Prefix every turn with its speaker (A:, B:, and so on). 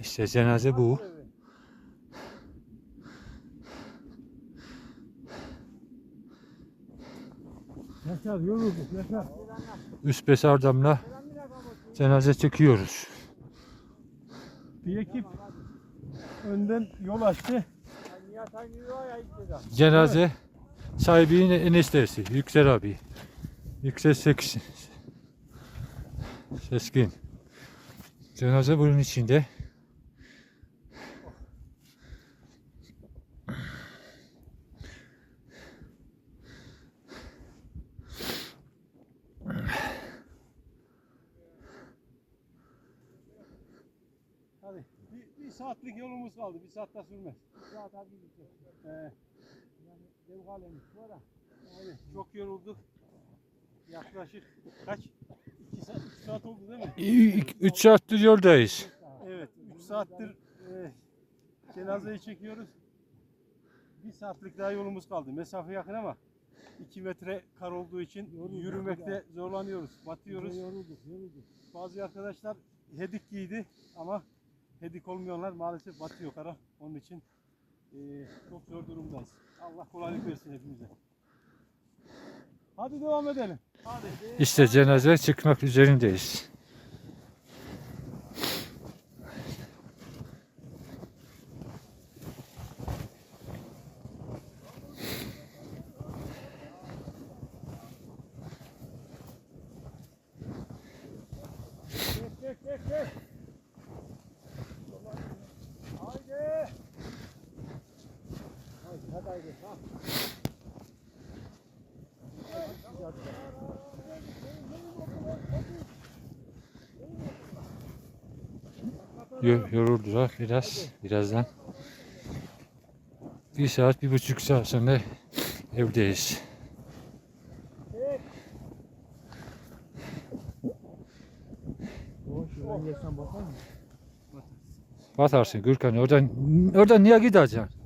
A: İşte cenaze bu.
B: Yaşar yorulduk Yaşar.
A: Üst besardamla cenaze çekiyoruz.
B: Bir ekip önden yol açtı.
A: Cenaze sahibinin eniştesi Yüksel abi. Yüksel Seks Seskin. Cenaze bunun içinde.
B: Hadi bir, bir saatlik yolumuz kaldı. Bir saat de sürmez.
C: Nihat abi gitti.
B: Ee,
C: Yani dev kalemiş var
B: çok yorulduk. Yaklaşık kaç? 2 saat, üç saat oldu değil mi?
A: 3 saattir yoldayız.
B: Evet. 3 saattir e, cenazeyi çekiyoruz. Bir saatlik daha yolumuz kaldı. Mesafe yakın ama 2 metre kar olduğu için yürümekte zorlanıyoruz. Batıyoruz.
C: Yorulduk yorulduk.
B: Bazı arkadaşlar hedik giydi ama hedik olmayanlar maalesef batıyor kara. Onun için e, çok zor durumdayız. Allah kolaylık versin hepimize. Hadi devam edelim.
A: İşte cenaze çıkmak üzerindeyiz.
C: Haydi. Haydi hadi haydi. Ha.
A: Yoruldular biraz birazdan. Bir saat, bir buçuk saat sonra evdeyiz. Batarsın Gürkan oradan oradan niye gideceksin?